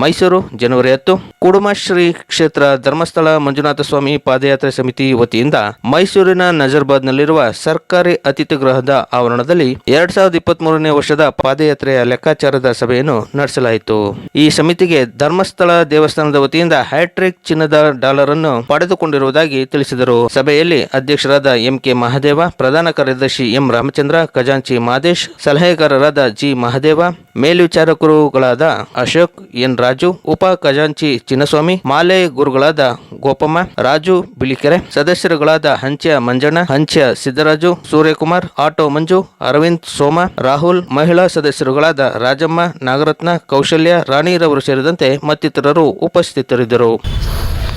ಮೈಸೂರು, ಜನವರಿ ಹತ್ತು. ಕುಡುಮಶ್ರೀ ಕ್ಷೇತ್ರ ಧರ್ಮಸ್ಥಳ ಮಂಜುನಾಥ ಸ್ವಾಮಿ ಪಾದಯಾತ್ರೆ ಸಮಿತಿ ವತಿಯಿಂದ ಮೈಸೂರಿನ ನಜರ್ಬಾದ್ನಲ್ಲಿರುವ ಸರ್ಕಾರಿ ಅತಿಥಿ ಗೃಹದ ಆವರಣದಲ್ಲಿ ಎರಡ್ ಸಾವಿರದ ಇಪ್ಪತ್ತ್ ಮೂರನೇ ವರ್ಷದ ಪಾದಯಾತ್ರೆಯ ಲೆಕ್ಕಾಚಾರದ ಸಭೆಯನ್ನು ನಡೆಸಲಾಯಿತು. ಈ ಸಮಿತಿಗೆ ಧರ್ಮಸ್ಥಳ ದೇವಸ್ಥಾನದ ವತಿಯಿಂದ ಹ್ಯಾಟ್ರಿಕ್ ಚಿನ್ನದ ಡಾಲರ್ ಅನ್ನು ಪಡೆದುಕೊಂಡಿರುವುದಾಗಿ ತಿಳಿಸಿದರು. ಸಭೆಯಲ್ಲಿ ಅಧ್ಯಕ್ಷರಾದ ಎಂ ಕೆ ಮಹಾದೇವ, ಪ್ರಧಾನ ಕಾರ್ಯದರ್ಶಿ ಎಂ ರಾಮಚಂದ್ರ, ಖಜಾಂಚಿ ಮಾದೇಶ್, ಸಲಹೆಗಾರರಾದ ಜಿ ಮಹದೇವ, ಮೇಲ್ವಿಚಾರಕರುಗಳಾದ ಅಶೋಕ್ ಎನ್ ರಾಜು, ಉಪ ಖಜಾಂಚಿ ಚಿನ್ನಸ್ವಾಮಿ, ಮಾಲೆ ಗುರುಗಳಾದ ಗೋಪಮ್ಮ, ರಾಜು ಬಿಳಿಕೆರೆ, ಸದಸ್ಯರುಗಳಾದ ಹಂಚ್ಯ ಮಂಜಣ್ಣ, ಹಂಚ್ಯ ಸಿದ್ದರಾಜು, ಸೂರ್ಯಕುಮಾರ್, ಆಟೋ ಮಂಜು, ಅರವಿಂದ್ ಸೋಮ, ರಾಹುಲ್, ಮಹಿಳಾ ಸದಸ್ಯರುಗಳಾದ ರಾಜಮ್ಮ, ನಾಗರತ್ನ, ಕೌಶಲ್ಯ, ರಾಣಿರವರು ಸೇರಿದಂತೆ ಮತ್ತಿತರರು ಉಪಸ್ಥಿತರಿದ್ದರು.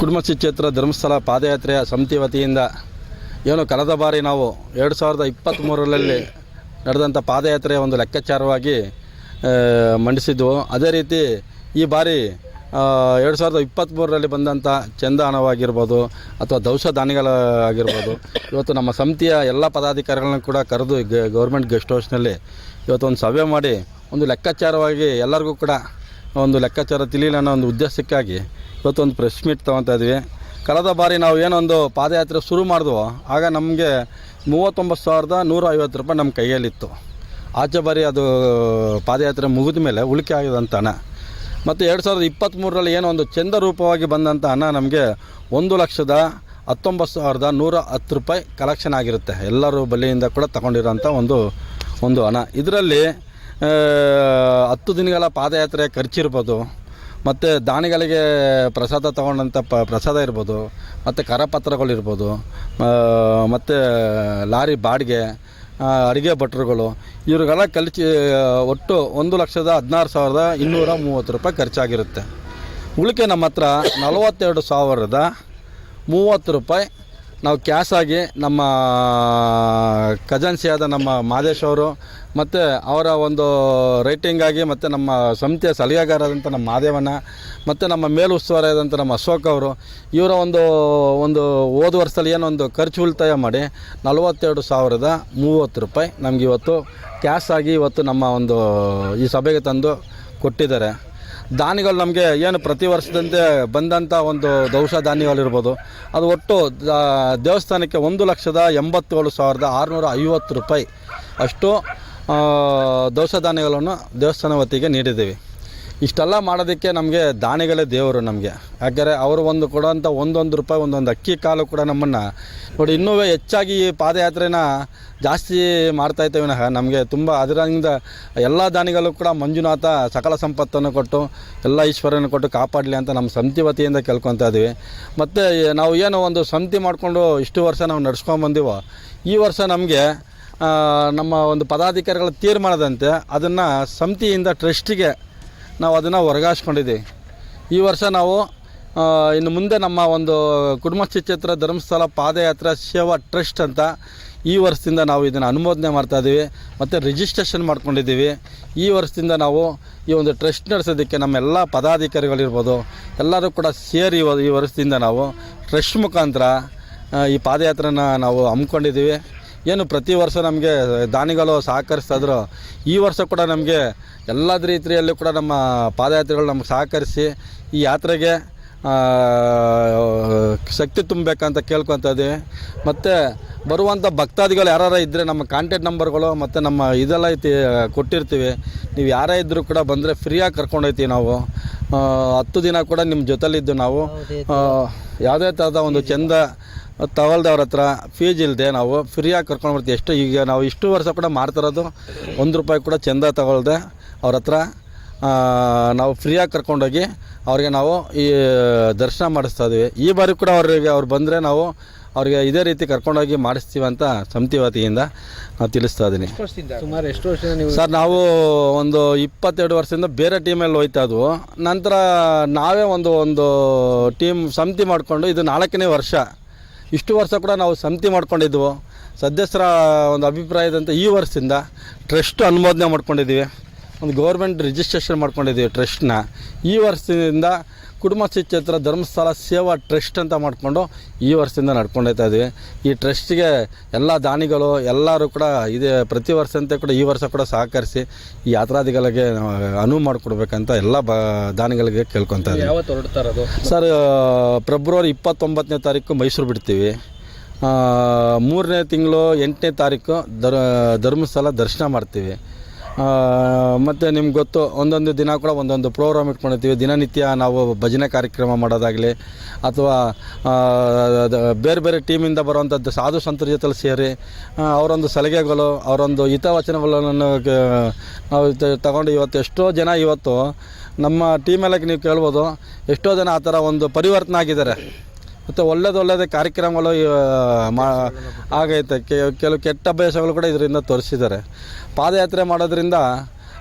ಕುಡುಮಶ್ರೀ ಕ್ಷೇತ್ರ ಧರ್ಮಸ್ಥಳ ಪಾದಯಾತ್ರೆಯ ಸಮಿತಿ ವತಿಯಿಂದ ಏನು ಕಳೆದ ಬಾರಿ ನಾವು ಎರಡು ಸಾವಿರದ ಇಪ್ಪತ್ತ್ಮೂರರಲ್ಲಿ ನಡೆದಂಥ ಪಾದಯಾತ್ರೆಯ ಒಂದು ಲೆಕ್ಕಾಚಾರವಾಗಿ ಮಂಡಿಸಿದ್ವು ಅದೇ ರೀತಿ ಈ ಬಾರಿ ಎರಡು ಸಾವಿರದ ಇಪ್ಪತ್ತ್ಮೂರರಲ್ಲಿ ಬಂದಂಥ ಚಂದಾನವಾಗಿರ್ಬೋದು ಅಥವಾ ದೌಷ ಧಾನ್ಯಗಳಾಗಿರ್ಬೋದು ಇವತ್ತು ನಮ್ಮ ಸಮಿತಿಯ ಎಲ್ಲ ಪದಾಧಿಕಾರಿಗಳನ್ನ ಕೂಡ ಕರೆದು ಗೌರ್ಮೆಂಟ್ ಗೆಸ್ಟ್ ಹೌಸ್ನಲ್ಲಿ ಇವತ್ತು ಒಂದು ಸಭೆ ಮಾಡಿ ಒಂದು ಲೆಕ್ಕಾಚಾರವಾಗಿ ಎಲ್ಲರಿಗೂ ಕೂಡ ಒಂದು ಲೆಕ್ಕಾಚಾರ ತಿಳಿಯಲಿ ಅನ್ನೋ ಒಂದು ಉದ್ದೇಶಕ್ಕಾಗಿ ಇವತ್ತು ಒಂದು ಪ್ರೆಸ್ ಮೀಟ್ ತೊಗೊತಾ ಇದ್ವಿ. ಕಳೆದ ಬಾರಿ ನಾವು ಏನೊಂದು ಪಾದಯಾತ್ರೆ ಶುರು ಮಾಡಿದ್ವೋ, ಆಗ ನಮಗೆ ಮೂವತ್ತೊಂಬತ್ತು ಸಾವಿರದ ನೂರ ಐವತ್ತು ರೂಪಾಯಿ ನಮ್ಮ ಕೈಯಲ್ಲಿತ್ತು. ಆಚೆ ಬಾರಿ ಅದು, ಪಾದಯಾತ್ರೆ ಮುಗಿದ ಮೇಲೆ ಉಳಿಕೆ ಆಗಿದೆ ಹಣ ಮತ್ತು ಎರಡು ಸಾವಿರದ ಇಪ್ಪತ್ತ್ಮೂರರಲ್ಲಿ ಏನೋ ಒಂದು ಚಂದ ರೂಪವಾಗಿ ಬಂದಂಥ ಹಣ ನಮಗೆ ಒಂದು ಲಕ್ಷದ ಹತ್ತೊಂಬತ್ತು ಸಾವಿರದ ನೂರ ಹತ್ತು ರೂಪಾಯಿ ಕಲೆಕ್ಷನ್ ಆಗಿರುತ್ತೆ. ಎಲ್ಲರೂ ಬಲಿಯಿಂದ ಕೂಡ ತಗೊಂಡಿರೋಂಥ ಒಂದು ಒಂದು ಹಣ. ಇದರಲ್ಲಿ ಹತ್ತು ದಿನಗಳ ಪಾದಯಾತ್ರೆ ಖರ್ಚಿರ್ಬೋದು, ಮತ್ತು ದಾನಿಗಳಿಗೆ ಪ್ರಸಾದ ತೊಗೊಂಡಂಥ ಪ, ಪ್ರಸಾದ ಇರ್ಬೋದು, ಮತ್ತು ಕರಪತ್ರಗಳಿರ್ಬೋದು ಮತ್ತು ಲಾರಿ ಬಾಡಿಗೆ ಅಡುಗೆ ಭಟ್ರುಗಳು. ಇವ್ರಿಗೆಲ್ಲ ಕಲಿಸಿ ಒಟ್ಟು ಒಂದು ಲಕ್ಷದ ಹದಿನಾರು ಸಾವಿರದ ಇನ್ನೂರ ಮೂವತ್ತು ರೂಪಾಯಿ ಖರ್ಚಾಗಿರುತ್ತೆ. ಉಳಿಕೆ ನಮ್ಮ ಹತ್ರ ನಲವತ್ತೆರಡು ಸಾವಿರದ ಮೂವತ್ತು ರೂಪಾಯಿ ನಾವು ಕ್ಯಾಶ್ ಆಗಿ ನಮ್ಮ ಕಜನ್ಸಿಯಾದ ನಮ್ಮ ಮಾದೇಶ್ ಅವರು ಮತ್ತು ಅವರ ಒಂದು ರೈಟಿಂಗ್ ಆಗಿ ಮತ್ತು ನಮ್ಮ ಸಮಿತಿಯ ಸಲಹೆಗಾರಾದಂಥ ನಮ್ಮ ಮಾದೇವನ ಮತ್ತು ನಮ್ಮ ಮೇಲು ಉಸ್ತುವಾರಿಯಾದಂಥ ನಮ್ಮ ಅಶೋಕ್ ಅವರು, ಇವರ ಒಂದು ಒಂದು ಹೋದ ವರ್ಷದಲ್ಲಿ ಏನೊಂದು ಖರ್ಚು ಉಳಿತಾಯ ಮಾಡಿ ನಲವತ್ತೆರಡು ಸಾವಿರದ ಮೂವತ್ತು ರೂಪಾಯಿ ನಮ್ಗೆ ಇವತ್ತು ಕ್ಯಾಶ್ ಆಗಿ ಇವತ್ತು ನಮ್ಮ ಒಂದು ಈ ಸಭೆಗೆ ತಂದು ಕೊಟ್ಟಿದ್ದಾರೆ. ದಾನಿಗಳು ನಮಗೆ ಏನು ಪ್ರತಿ ವರ್ಷದಂತೆ ಬಂದಂಥ ಒಂದು ದೌಷ ಧಾನ್ಯಗಳಿರ್ಬೋದು ಅದು ಒಟ್ಟು ದೇವಸ್ಥಾನಕ್ಕೆ ಒಂದು ಲಕ್ಷದ ಎಂಬತ್ತೇಳು ಸಾವಿರದ ಆರುನೂರ ಐವತ್ತು ರೂಪಾಯಿ ಅಷ್ಟು ದವಸ ಧಾನ್ಯಗಳನ್ನು ದೇವಸ್ಥಾನ ವತಿಗೆ ನೀಡಿದ್ದೀವಿ. ಇಷ್ಟೆಲ್ಲ ಮಾಡೋದಕ್ಕೆ ನಮಗೆ ದಾನಿಗಳೇ ದೇವರು ನಮಗೆ. ಯಾಕೆಂದರೆ ಅವರು ಒಂದು ಕೊಡೋಂಥ ಒಂದೊಂದು ರೂಪಾಯಿ, ಒಂದೊಂದು ಅಕ್ಕಿ ಕಾಲು ಕೂಡ ನಮ್ಮನ್ನು ನೋಡಿ ಇನ್ನೂ ಹೆಚ್ಚಾಗಿ ಈ ಪಾದಯಾತ್ರೆನ ಜಾಸ್ತಿ ಮಾಡ್ತಾ ಇದ್ದೇವೆ ವಿನಃ. ನಮಗೆ ತುಂಬ ಅದರಿಂದ ಎಲ್ಲ ದಾನಿಗಳು ಕೂಡ ಮಂಜುನಾಥ ಸಕಲ ಸಂಪತ್ತನ್ನು ಕೊಟ್ಟು, ಎಲ್ಲ ಈಶ್ವರನ ಕೊಟ್ಟು ಕಾಪಾಡಲಿ ಅಂತ ನಮ್ಮ ಸಮಿತಿ ವತಿಯಿಂದ ಕೇಳ್ಕೊತಾ ಇದ್ದೀವಿ ಮತ್ತು ನಾವು ಏನು ಒಂದು ಸಮಿತಿ ಮಾಡಿಕೊಂಡು ಇಷ್ಟು ವರ್ಷ ನಾವು ನಡ್ಸ್ಕೊಂಬಂದಿವೋ ಈ ವರ್ಷ ನಮಗೆ ನಮ್ಮ ಒಂದು ಪದಾಧಿಕಾರಿಗಳ ತೀರ್ಮಾನದಂತೆ ಅದನ್ನು ಸಮಿತಿಯಿಂದ ಟ್ರಸ್ಟಿಗೆ ನಾವು ಅದನ್ನು ವರ್ಗಾಯಿಸ್ಕೊಂಡಿದ್ದೀವಿ ಈ ವರ್ಷ ನಾವು ಇನ್ನು ಮುಂದೆ ನಮ್ಮ ಒಂದು ಕುಟುಂಬ ಕ್ಷೇತ್ರ ಧರ್ಮಸ್ಥಳ ಪಾದಯಾತ್ರಾ ಸೇವಾ ಟ್ರಸ್ಟ್ ಅಂತ ಈ ವರ್ಷದಿಂದ ನಾವು ಇದನ್ನು ಅನುಮೋದನೆ ಮಾಡ್ತಾ ಇದ್ದೀವಿ ಮತ್ತು ರಿಜಿಸ್ಟ್ರೇಷನ್ ಮಾಡ್ಕೊಂಡಿದ್ದೀವಿ. ಈ ವರ್ಷದಿಂದ ನಾವು ಈ ಒಂದು ಟ್ರಸ್ಟ್ ನಡೆಸೋದಕ್ಕೆ ನಮ್ಮೆಲ್ಲ ಪದಾಧಿಕಾರಿಗಳಿರ್ಬೋದು, ಎಲ್ಲರೂ ಕೂಡ ಸೇರಿ ಈ ವರ್ಷದಿಂದ ನಾವು ಟ್ರಸ್ಟ್ ಮುಖಾಂತರ ಈ ಪಾದಯಾತ್ರೆನ ನಾವು ಹಮ್ಮಿಕೊಂಡಿದ್ದೀವಿ. ಏನು ಪ್ರತಿ ವರ್ಷ ನಮಗೆ ದಾನಿಗಳು ಸಹಕರಿಸ್ತಾಯಿದ್ರು. ಈ ವರ್ಷ ಕೂಡ ನಮಗೆ ಎಲ್ಲ ರೀತಿಯಲ್ಲೂ ಕೂಡ ನಮ್ಮ ಪಾದಯಾತ್ರೆಗಳು ನಮ್ಗೆ ಸಹಕರಿಸಿ ಈ ಯಾತ್ರೆಗೆ ಶಕ್ತಿ ತುಂಬಬೇಕಂತ ಕೇಳ್ಕೊತಾ ಇದ್ದೀವಿ ಮತ್ತು ಬರುವಂಥ ಭಕ್ತಾದಿಗಳು ಯಾರು ಇದ್ದರೆ ನಮ್ಮ ಕಾಂಟ್ಯಾಕ್ಟ್ ನಂಬರ್ಗಳು ಮತ್ತು ನಮ್ಮ ಇದೆಲ್ಲ ಐತಿ ಕೊಟ್ಟಿರ್ತೀವಿ. ನೀವು ಯಾರೇ ಇದ್ದರೂ ಕೂಡ ಬಂದರೆ ಫ್ರೀಯಾಗಿ ಕರ್ಕೊಂಡೋಗ್ತೀವಿ ನಾವು. ಹತ್ತು ದಿನ ಕೂಡ ನಿಮ್ಮ ಜೊತೆಲಿದ್ದು ನಾವು. ಯಾವುದೇ ಥರದ ಒಂದು ಚೆಂದ ತಗೊಳ್ದವ್ರ ಹತ್ರ ಫೀಸ್ ಇಲ್ಲದೆ ನಾವು ಫ್ರೀಯಾಗಿ ಕರ್ಕೊಂಡು ಬರ್ತೀವಿ. ಎಷ್ಟು ಈಗ ನಾವು ಇಷ್ಟು ವರ್ಷ ಕೂಡ ಮಾಡ್ತಿರೋದು ಒಂದು ರೂಪಾಯಿ ಕೂಡ ಚಂದ ತಗೊಳ್ದೆ ಅವ್ರ ಹತ್ರ ನಾವು ಫ್ರೀಯಾಗಿ ಕರ್ಕೊಂಡೋಗಿ ಅವ್ರಿಗೆ ನಾವು ಈ ದರ್ಶನ ಮಾಡಿಸ್ತಾ ಇದ್ದೀವಿ ಈ ಬಾರಿ ಕೂಡ ಅವ್ರಿಗೆ, ಅವ್ರು ಬಂದರೆ ನಾವು ಅವ್ರಿಗೆ ಇದೇ ರೀತಿ ಕರ್ಕೊಂಡೋಗಿ ಮಾಡಿಸ್ತೀವಿ ಅಂತ ಸಮಿತಿ ವತಿಯಿಂದ ನಾವು ತಿಳಿಸ್ತಾ ಇದ್ದೀನಿ ಸುಮಾರು ಎಷ್ಟು ವರ್ಷ ನೀವು ಸರ್ ನಾವು ಒಂದು ಇಪ್ಪತ್ತೆರಡು ವರ್ಷದಿಂದ ಬೇರೆ ಟೀಮಲ್ಲಿ ಹೋಯ್ತಾ ಇದ್ವು. ನಂತರ ನಾವೇ ಒಂದು ಒಂದು ಟೀಮ್ ಸಮಿತಿ ಮಾಡಿಕೊಂಡು ಇದು ನಾಲ್ಕನೇ ವರ್ಷ. ಇಷ್ಟು ವರ್ಷ ಕೂಡ ನಾವು ಸಮಿತಿ ಮಾಡ್ಕೊಂಡಿದ್ವು. ಸದಸ್ಯರ ಒಂದು ಅಭಿಪ್ರಾಯದಂತೆ ಈ ವರ್ಷದಿಂದ ಟ್ರಸ್ಟ್ ಅನುಮೋದನೆ ಮಾಡ್ಕೊಂಡಿದ್ದೀವಿ. ಒಂದು ಗೌರ್ಮೆಂಟ್ ರಿಜಿಸ್ಟ್ರೇಷನ್ ಮಾಡ್ಕೊಂಡಿದ್ದೀವಿ ಟ್ರಸ್ಟ್ನ ಈ ವರ್ಷದಿಂದ ಕುಟುಂಬ ಶಿಕ್ಷೇತ್ರ ಧರ್ಮಸ್ಥಳ ಸೇವಾ ಟ್ರಸ್ಟ್ ಅಂತ ಮಾಡಿಕೊಂಡು ಈ ವರ್ಷದಿಂದ ನಡ್ಕೊಂಡೋಗ್ತಾ ಇದ್ದೀವಿ ಈ ಟ್ರಸ್ಟ್ಗೆ ಎಲ್ಲ ದಾನಿಗಳು ಎಲ್ಲರೂ ಕೂಡ ಇದೇ ಪ್ರತಿ ವರ್ಷಂತೆ ಕೂಡ ಈ ವರ್ಷ ಕೂಡ ಸಹಕರಿಸಿ ಈ ಯಾತ್ರಾದಿಗಳಿಗೆ ನಾವು ಅನುವು ಮಾಡಿಕೊಡ್ಬೇಕಂತ ಎಲ್ಲ ಬ ದಾನಿಗಳಿಗೆ ಕೇಳ್ಕೊತಾ ಇದ್ದೀವಿ ಸರ್ ಫೆಬ್ರವರಿ ಇಪ್ಪತ್ತೊಂಬತ್ತನೇ ತಾರೀಕು ಮೈಸೂರು ಬಿಡ್ತೀವಿ. ಮೂರನೇ ತಿಂಗಳು ಎಂಟನೇ ತಾರೀಕು ಧರ್ ಧರ್ಮಸ್ಥಳ ದರ್ಶನ ಮಾಡ್ತೀವಿ. ಮತ್ತು ನಿಮ್ಗೆ ಗೊತ್ತು, ಒಂದೊಂದು ದಿನ ಕೂಡ ಒಂದೊಂದು ಪ್ರೋಗ್ರಾಮ್ ಇಟ್ಕೊಂಡಿರ್ತೀವಿ. ದಿನನಿತ್ಯ ನಾವು ಭಜನೆ ಕಾರ್ಯಕ್ರಮ ಮಾಡೋದಾಗಲಿ, ಅಥವಾ ಬೇರೆ ಬೇರೆ ಟೀಮಿಂದ ಬರುವಂಥದ್ದು ಸಾಧು ಸಂತರ ಜೊತೆಲಿ ಸೇರಿ ಅವರೊಂದು ಸಲಿಗೆಗಳು, ಅವರೊಂದು ಹಿತವಚನಗಳನ್ನು ನಾವು ತಗೊಂಡು ಇವತ್ತು ಎಷ್ಟೋ ಜನ ಇವತ್ತು ನಮ್ಮ ಟೀಮೆಲ್ಲ ನೀವು ಕೇಳ್ಬೋದು, ಎಷ್ಟೋ ಜನ ಆ ಥರ ಒಂದು ಪರಿವರ್ತನೆ ಆಗಿದ್ದಾರೆ. ಮತ್ತು ಒಳ್ಳೇದು ಒಳ್ಳೇದೇ ಕಾರ್ಯಕ್ರಮಗಳು ಮಾ, ಆಗೈತೆ. ಕೆಲವು ಕೆಟ್ಟ ಅಭ್ಯಾಸಗಳು ಕೂಡ ಇದರಿಂದ ತೋರಿಸಿದ್ದಾರೆ. ಪಾದಯಾತ್ರೆ ಮಾಡೋದ್ರಿಂದ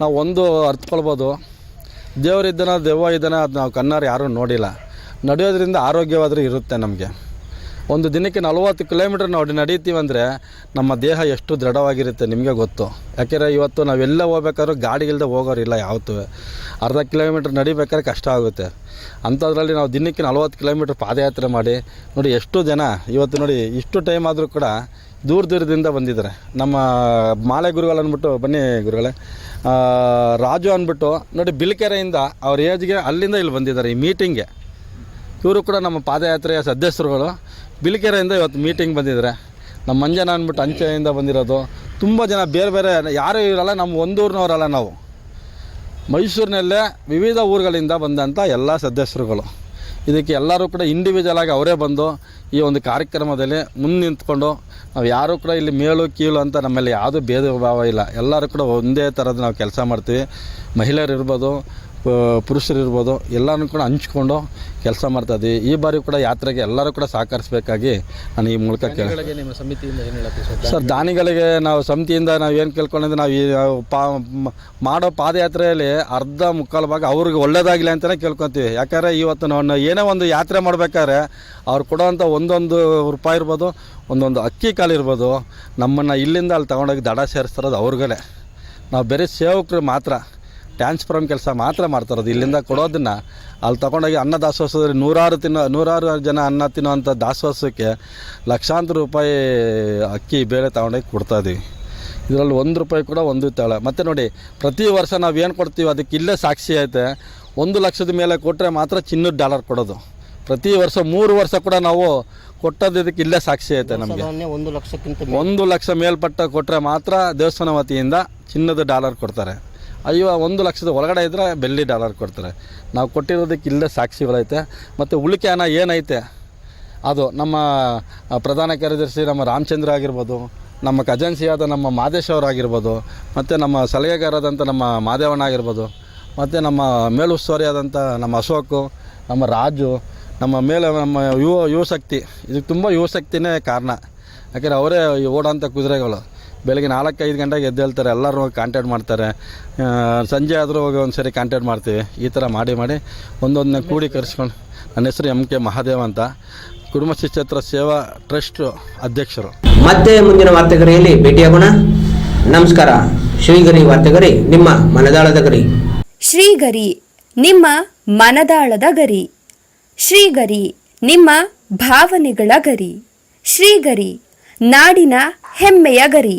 ನಾವು ಒಂದು ಅರ್ಥಕೊಳ್ಬೋದು ದೇವರಿದ್ದನ ದೆವ್ವ ಇದ್ದಾನ, ಅದು ನಾವು ಕಣ್ಣಾರು ಯಾರೂ ನೋಡಿಲ್ಲ. ನಡೆಯೋದ್ರಿಂದ ಆರೋಗ್ಯವಾದರೂ ಇರುತ್ತೆ ನಮಗೆ. ಒಂದು ದಿನಕ್ಕೆ ನಲವತ್ತು ಕಿಲೋಮೀಟ್ರ್ ನಾವು ನಡೀತೀವಿ ಅಂದರೆ ನಮ್ಮ ದೇಹ ಎಷ್ಟು ದೃಢವಾಗಿರುತ್ತೆ ನಿಮಗೆ ಗೊತ್ತು. ಯಾಕೆಂದರೆ ಇವತ್ತು ನಾವೆಲ್ಲ ಹೋಗ್ಬೇಕಾದ್ರೂ ಗಾಡಿ ಇಲ್ಲದೆ ಹೋಗೋರಿಲ್ಲ ಯಾವತ್ತೂ. ಅರ್ಧ ಕಿಲೋಮೀಟ್ರ್ ನಡಿಬೇಕಾದ್ರೆ ಕಷ್ಟ ಆಗುತ್ತೆ. ಅಂಥದ್ರಲ್ಲಿ ನಾವು ದಿನಕ್ಕೆ ನಲವತ್ತು ಕಿಲೋಮೀಟ್ರ್ ಪಾದಯಾತ್ರೆ ಮಾಡಿ, ನೋಡಿ ಎಷ್ಟು ಜನ ಇವತ್ತು ನೋಡಿ ಇಷ್ಟು ಟೈಮ್ ಆದರೂ ಕೂಡ ದೂರ ದೂರದಿಂದ ಬಂದಿದ್ದಾರೆ. ನಮ್ಮ ಮಾಲೆ ಗುರುಗಳು ಅಂದ್ಬಿಟ್ಟು, ಬನ್ನಿ ಗುರುಗಳೇ. ರಾಜು ಅಂದ್ಬಿಟ್ಟು, ನೋಡಿ ಬಿಲ್ಕೆರೆಯಿಂದ ಅವ್ರ ಏಜ್ಗೆ ಅಲ್ಲಿಂದ ಇಲ್ಲಿ ಬಂದಿದ್ದಾರೆ ಈ ಮೀಟಿಂಗ್ಗೆ ಇವರು ಕೂಡ ನಮ್ಮ ಪಾದಯಾತ್ರೆಯ ಸದಸ್ಯರುಗಳು. ಬಿಳಿಕೆರೆಯಿಂದ ಇವತ್ತು ಮೀಟಿಂಗ್ ಬಂದಿದ್ದಾರೆ ನಮ್ಮ ಮಂಜನ ಅಂದ್ಬಿಟ್ಟು ಅಂಚೆಯಿಂದ ಬಂದಿರೋದು. ತುಂಬ ಜನ ಬೇರೆ ಬೇರೆ, ಯಾರೂ ಇರಲ್ಲ, ನಮ್ಮ ಒಂದೂರಿನವರಲ್ಲ ನಾವು. ಮೈಸೂರಿನಲ್ಲೇ ವಿವಿಧ ಊರುಗಳಿಂದ ಬಂದಂಥ ಎಲ್ಲ ಸದಸ್ಯರುಗಳು. ಇದಕ್ಕೆ ಎಲ್ಲರೂ ಕೂಡ ಇಂಡಿವಿಜುವಲ್ ಆಗಿ ಅವರೇ ಬಂದು ಈ ಒಂದು ಕಾರ್ಯಕ್ರಮದಲ್ಲಿ ಮುಂದೆ ನಿಂತ್ಕೊಂಡು ನಾವು ಯಾರೂ ಕೂಡ ಇಲ್ಲಿ ಮೇಲು ಕೀಳು ಅಂತ ನಮ್ಮಲ್ಲಿ ಯಾವುದೂ ಭೇದ ಭಾವ ಇಲ್ಲ. ಎಲ್ಲರೂ ಕೂಡ ಒಂದೇ ಥರದ ನಾವು ಕೆಲಸ ಮಾಡ್ತೀವಿ. ಮಹಿಳೆಯರು ಇರ್ಬೋದು ಪ- ಪುರುಷರು ಇರ್ಬೋದು ಎಲ್ಲನೂ ಕೂಡ ಹಂಚ್ಕೊಂಡು ಕೆಲಸ ಮಾಡ್ತಾ ಇದ್ದೀವಿ. ಈ ಬಾರಿ ಕೂಡ ಯಾತ್ರೆಗೆ ಎಲ್ಲರೂ ಕೂಡ ಸಹಕರಿಸಬೇಕಾಗಿ ನಾನು ಈ ಮೂಲಕ ಕೇಳಿ ನಿಮ್ಮ ಸಮಿತಿಯಿಂದ ಏನು ಹೇಳಕ್ಕೆ ಸರ್? ಸರ್ ದಾನಿಗಳಿಗೆ ನಾವು ಸಮಿತಿಯಿಂದ ನಾವು ಏನು ಕೇಳ್ಕೊಂಡಿದ್ದು ನಾವು ಈ ಪಾ ಮಾಡೋ ಪಾದಯಾತ್ರೆಯಲ್ಲಿ ಅರ್ಧ ಮುಕ್ಕಾಲು ಭಾಗ ಅವ್ರಿಗೆ ಒಳ್ಳೇದಾಗಲಿ ಅಂತಲೇ ಕೇಳ್ಕೊತೀವಿ. ಯಾಕಂದರೆ ಇವತ್ತು ನಾವು ಏನೇ ಒಂದು ಯಾತ್ರೆ ಮಾಡಬೇಕಾದ್ರೆ ಅವ್ರು ಕೊಡೋವಂಥ ಒಂದೊಂದು ರೂಪಾಯಿ ಇರ್ಬೋದು ಒಂದೊಂದು ಅಕ್ಕಿ ಕಾಲು ಇರ್ಬೋದು ನಮ್ಮನ್ನು ಇಲ್ಲಿಂದ ಅಲ್ಲಿ ತಗೊಂಡೋಗಿ ದಡ ಸೇರಿಸ್ತಾರೋದು ಅವ್ರಿಗೇ ನಾವು ಬೇರೆ ಸೇವಕರು ಮಾತ್ರ. ಟ್ರಾನ್ಸ್ಫಾರ್ಮ್ ಕೆಲಸ ಮಾತ್ರ ಮಾಡ್ತಾರದು ಇಲ್ಲಿಂದ ಕೊಡೋದನ್ನು ಅಲ್ಲಿ ತಗೊಂಡೋಗಿ ಅನ್ನ ದಾಸೋಹದಲ್ಲಿ ನೂರಾರು ತಿನ್ನೋ ನೂರಾರು ಜನ ಅನ್ನ ತಿನ್ನೋವಂಥ ದಾಸೋಹಕ್ಕೆ ಲಕ್ಷಾಂತರ ರೂಪಾಯಿ ಅಕ್ಕಿ ಬೇಳೆ ತಗೊಂಡೋಗಿ ಕೊಡ್ತಾ ಇದೀವಿ. ಇದರಲ್ಲಿ ಒಂದು ರೂಪಾಯಿ ಕೂಡ ಒಂದು ತಾಳ. ಮತ್ತು ನೋಡಿ ಪ್ರತಿ ವರ್ಷ ನಾವು ಏನು ಕೊಡ್ತೀವಿ ಅದಕ್ಕೆ ಇಲ್ಲೇ ಸಾಕ್ಷಿ ಐತೆ. ಒಂದು ಲಕ್ಷದ ಮೇಲೆ ಕೊಟ್ಟರೆ ಮಾತ್ರ ಚಿನ್ನದ ಡಾಲರ್ ಕೊಡೋದು. ಪ್ರತಿ ವರ್ಷ ಮೂರು ವರ್ಷ ಕೂಡ ನಾವು ಕೊಟ್ಟದ್ದು ಇದಕ್ಕೆ ಇಲ್ಲೇ ಸಾಕ್ಷಿ ಐತೆ ನಮಗೆ. ಒಂದು ಲಕ್ಷಕ್ಕಿಂತ ಒಂದು ಲಕ್ಷ ಮೇಲ್ಪಟ್ಟ ಕೊಟ್ಟರೆ ಮಾತ್ರ ದೇವಸ್ಥಾನ ವತಿಯಿಂದ ಚಿನ್ನದ ಡಾಲರ್ ಕೊಡ್ತಾರೆ. ಅಯ್ಯೋ ಒಂದು ಲಕ್ಷದ ಒಳಗಡೆ ಇದ್ದರೆ ಬೆಳ್ಳಿ ಡಾಲರ್ ಕೊಡ್ತಾರೆ. ನಾವು ಕೊಟ್ಟಿರೋದಕ್ಕೆ ಇಲ್ಲೇ ಸಾಕ್ಷಿಗಳೈತೆ. ಮತ್ತು ಉಳಿಕೆ ಹಣ ಏನೈತೆ? ಅದು ನಮ್ಮ ಪ್ರಧಾನ ಕಾರ್ಯದರ್ಶಿ ನಮ್ಮ ರಾಮಚಂದ್ರ ಆಗಿರ್ಬೋದು, ನಮ್ಮ ಖಜಾನ್ಸಿಯಾದ ನಮ್ಮ ಮಾದೇಶ್ ಅವರಾಗಿರ್ಬೋದು ಮತ್ತು ನಮ್ಮ ಸಲಹೆಗಾರದಂಥ ನಮ್ಮ ಮಾದೇವಣ್ಣ ಆಗಿರ್ಬೋದು, ಮತ್ತು ನಮ್ಮ ಮೇಲುಸ್ತುವಾರಿಯಾದಂಥ ನಮ್ಮ ಅಶೋಕು, ನಮ್ಮ ರಾಜು, ನಮ್ಮ ಮೇಲೆ ನಮ್ಮ ಯುವ, ಯುವಶಕ್ತಿ. ಇದಕ್ಕೆ ತುಂಬ ಯುವಶಕ್ತಿನೇ ಕಾರಣ. ಯಾಕಂದರೆ ಅವರೇ ಓಡೋಂಥ ಕುದುರೆಗಳು. ಬೆಳಗ್ಗೆ ನಾಲ್ಕು ಐದು ಗಂಟೆಗೆ ಎದ್ದೇಳ್ತಾರೆ ಎಲ್ಲರೂ ಕಾಂಟ್ಯಾಕ್ಟ್ ಮಾಡ್ತಾರೆ. ಸಂಜೆ ಆದರೂ ಹೋಗಿ ಒಂದು ಸರಿ ಕಾಂಟ್ಯಾಕ್ಟ್ ಮಾಡ್ತೀವಿ. ಈ ಥರ ಮಾಡಿ ಮಾಡಿ ಒಂದೊಂದನ್ನ ಕೂಡಿ ಕರೆಸ್ಕೊಂಡು. ನನ್ನ ಹೆಸರು ಎಂ ಕೆ ಮಹಾದೇವ್ ಅಂತ. ಕುಟುಂಬ ಶಿಕ್ಷತ್ರ ಸೇವಾ ಟ್ರಸ್ಟ್ ಅಧ್ಯಕ್ಷರು. ಮತ್ತೆ ಮುಂದಿನ ವಾರ್ತೆಗರಿಯಲ್ಲಿ ಭೇಟಿಯಾಗೋಣ ನಮಸ್ಕಾರ. ಶ್ರೀಗರಿ ವಾರ್ತೆಗರಿ ನಿಮ್ಮ ಮನದಾಳದ ಗರಿ. ಶ್ರೀಗರಿ ನಿಮ್ಮ ಮನದಾಳದ ಗರಿ. ಶ್ರೀಗರಿ ನಿಮ್ಮ ಭಾವನೆಗಳ ಗರಿ. ಶ್ರೀಗರಿ ನಾಡಿನ ಹೆಮ್ಮೆಯ ಗರಿ.